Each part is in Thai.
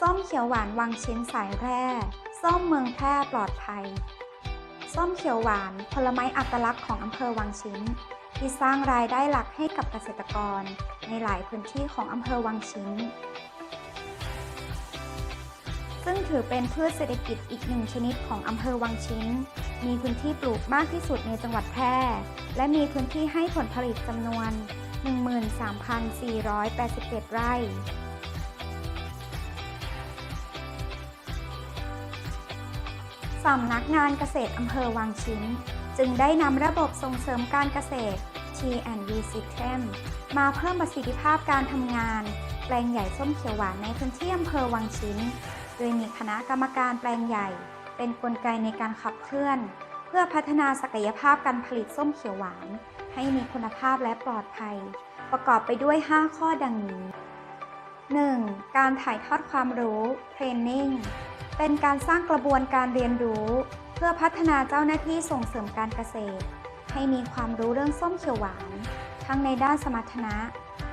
ส้มเขียวหวานวังชิ้นสายแร่ ส้มเมืองแพร่ปลอดภัย ส้มเขียวหวานผลไม้อัตลักษณ์ของอำเภอวังชิ้น ที่สร้างรายได้หลักให้กับเกษตรกร ในหลายพื้นที่ของอำเภอวังชิ้น ซึ่งถือเป็นพืชเศรษฐกิจอีกหนึ่งชนิดของอำเภอวังชิ้น มีพื้นที่ปลูกมากที่สุดในจังหวัดแพร่ และมีพื้นที่ให้ผลผลิตจำนวน 13,487 ไร่ สำนักงานเกษตรอำเภอวังชิ้น จึงได้นำระบบส่งเสริมการเกษตร T&V System มาเพิ่มประสิทธิภาพการทำงาน แปลงใหญ่ส้มเขียวหวานในพื้นที่อำเภอวังชิ้น โดยมีคณะกรรมการแปลงใหญ่ เป็นนกลไกในการขับเคลื่อน เพื่อพัฒนาศักยภาพการผลิตส้มเขียวหวาน ให้มีคุณภาพและปลอดภัย ประกอบไปด้วย 5 ข้อดังนี้ 1. การถ่ายทอดความรู้ Training เป็นการสร้างกระบวนการเรียนรู้ เพื่อพัฒนาเจ้าหน้าที่ส่งเสริมการเกษตร ให้มีความรู้เรื่องส้มเขียวหวาน ทั้งในด้านสมรรถนะ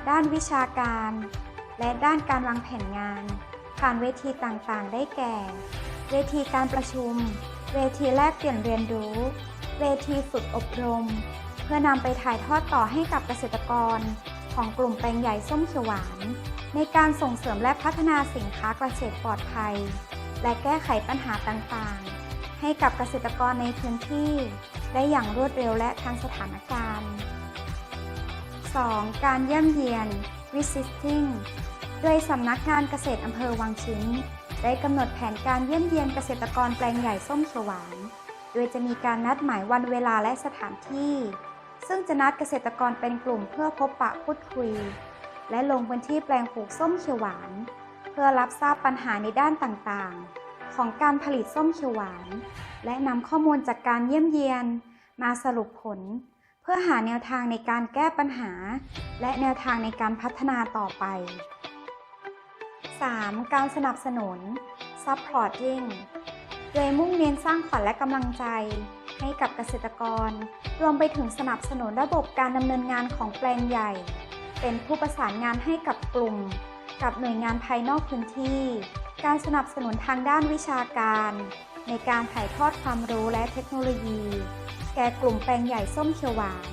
ด้านวิชาการ และด้านการวางแผนงาน ผ่านเวทีต่างๆ ได้แก่ เวทีการประชุม เวทีแลกเปลี่ยนเรียนรู้ เวทีฝึกอบรม เพื่อนำไปถ่ายทอดต่อให้กับเกษตรกร ของกลุ่มแปลงใหญ่ส้มเขียวหวาน ในการส่งเสริมและพัฒนาสินค้าเกษตรปลอดภัย และแก้ไขปัญหาต่างๆ ให้กับเกษตรกรในพื้นที่ ได้อย่างรวดเร็วและทันสถานการณ์ 2. การเยี่ยมเยียน Visiting โดยสำนักงานเกษตรอำเภอวังชิ้น ได้กำหนดแผนการเยี่ยมเยียนเกษตรกรแปลงใหญ่ส้มเขียวหวาน โดยจะมีการนัดหมายวันเวลาและสถานที่ ซึ่งจะนัดเกษตรกรเป็นกลุ่มเพื่อพบปะพูดคุย และลงพื้นที่แปลงปลูกส้มเขียวหวาน เพื่อรับทราบปัญหาในด้านต่างๆ ของการผลิตส้มเขียวหวาน และนำข้อมูลจากการเยี่ยมเยียน มาสรุปผล เพื่อหาแนวทางในการแก้ปัญหา และแนวทางในการพัฒนาต่อไป 3. การสนับสนุน supporting โดยมุ่งเน้นสร้างขวัญและกำลังใจ ให้กับเกษตรกร รวมไปถึงสนับสนุนระบบการดำเนินงานของแปลงใหญ่ เป็นผู้ประสานงานให้กับกลุ่ม กับหน่วยงานภายนอกพื้นที่ การสนับสนุนทางด้านวิชาการ ในการถ่ายทอดความรู้และเทคโนโลยี แก่กลุ่มแปลงใหญ่ส้มเขียวหวาน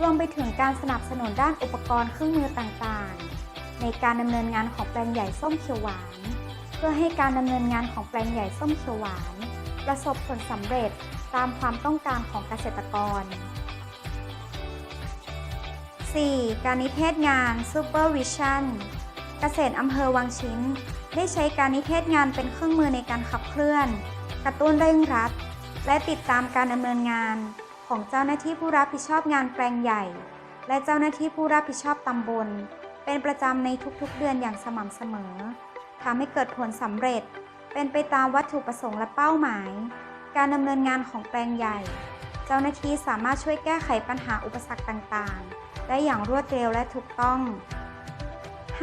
รวมไปถึงการสนับสนุนด้านอุปกรณ์เครื่องมือต่างๆ ในการดำเนินงานของแปลงใหญ่ส้มเขียวหวาน เพื่อให้การดำเนินงานของแปลงใหญ่ส้มเขียวหวาน ประสบผลสำเร็จตามความต้องการของเกษตรกร 4. การนิเทศงาน Supervision เกษตรอำเภอวังชิ้น ได้ใช้การนิเทศงานเป็นเครื่องมือในการขับเคลื่อน กระตุ้นเร่งรัด และติดตามการดำเนินงาน ของเจ้าหน้าที่ผู้รับผิดชอบงานแปลงใหญ่ และเจ้าหน้าที่ผู้รับผิดชอบตำบล เป็นประจำในทุกๆเดือนอย่างสม่ำเสมอทำให้เกิดผลสำเร็จ เป็นไปตามวัตถุประสงค์และเป้าหมาย การดำเนินงานของแปลงใหญ่ เจ้าหน้าที่สามารถช่วยแก้ไขปัญหาอุปสรรคต่างๆ ได้อย่างรวดเร็วและถูกต้อง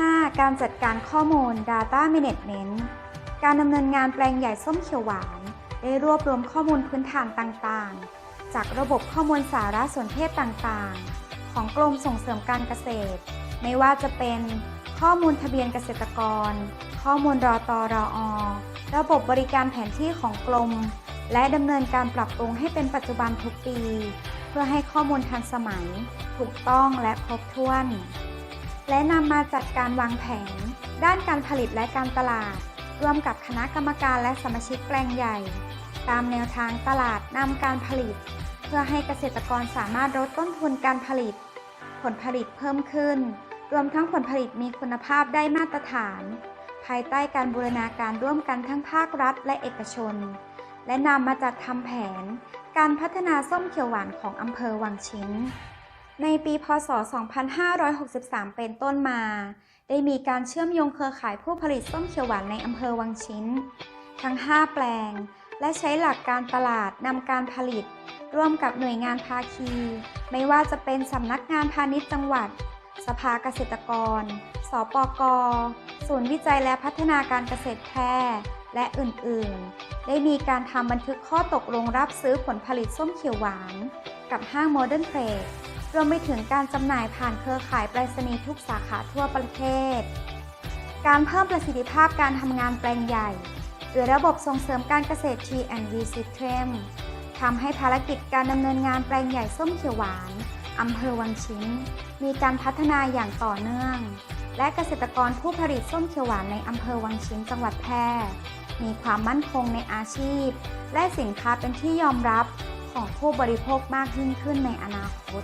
5. การจัดการข้อมูล Data Management การดำเนินงานแปลงใหญ่ส้มเขียวหวาน ได้รวบรวมข้อมูลพื้นฐานต่างๆ จากระบบข้อมูลสารสนเทศต่างๆ ของกรมส่งเสริมการเกษตร ไม่ว่าจะเป็นข้อมูลทะเบียนเกษตรกร ข้อมูลรอตอรออระบบบริการแผนที่ของกรม และดำเนินการปรับปรุงให้เป็นปัจจุบันทุกปี เพื่อให้ข้อมูลทันสมัย ถูกต้องและครบถ้วน และนำมาจัดการวางแผน ด้านการผลิตและการตลาด ร่วมกับคณะกรรมการและสมาชิกแปลงใหญ่ ตามแนวทางตลาดนำการผลิต เพื่อให้เกษตรกรสามารถลดต้นทุนการผลิต ผลผลิตเพิ่มขึ้น รวมทั้งผลผลิตมีคุณภาพได้มาตรฐาน ภายใต้การบูรณาการร่วมกันทั้งภาครัฐและเอกชน และนำมาจัดทำแผน การพัฒนาส้มเขียวหวานของอำเภอวังชิ้น ในปีพศ 2563 เป็นต้นมา ได้มีการเชื่อมโยงเครือข่ายผู้ผลิตส้มเขียวหวานในอำเภอวังชิ้น ทั้ง 5 แปลง และใช้หลักการตลาดนำการผลิต ร่วมกับหน่วยงานภาคี ไม่ว่าจะเป็นสำนักงานพาณิชย์จังหวัด สภาเกษตรกร สปก ศูนย์วิจัยและพัฒนาการเกษตรแพร่และอื่น ๆ ได้มีการทำบันทึกข้อตกลงรับซื้อผลผลิตส้มเขียวหวาน กับห้างโมเดิร์นเทรด รวมไปถึงการจำหน่ายผ่านเครือข่ายไปรษณีย์ทุกสาขาทั่วประเทศ การเพิ่มประสิทธิภาพการทำงานแปลงใหญ่โดยระบบส่งเสริมการเกษตร T&V System ทำให้ภารกิจการดำเนินงานแปลงใหญ่ส้มเขียวหวานอำเภอวังชิ้น มีการพัฒนาอย่างต่อเนื่อง และเกษตรกรผู้ผลิตส้มเขียวหวานในอำเภอวังชิ้นจังหวัดแพร่มีความมั่นคงในอาชีพ และสินค้าเป็นที่ยอมรับของผู้บริโภคมากยิ่งขึ้นในอนาคต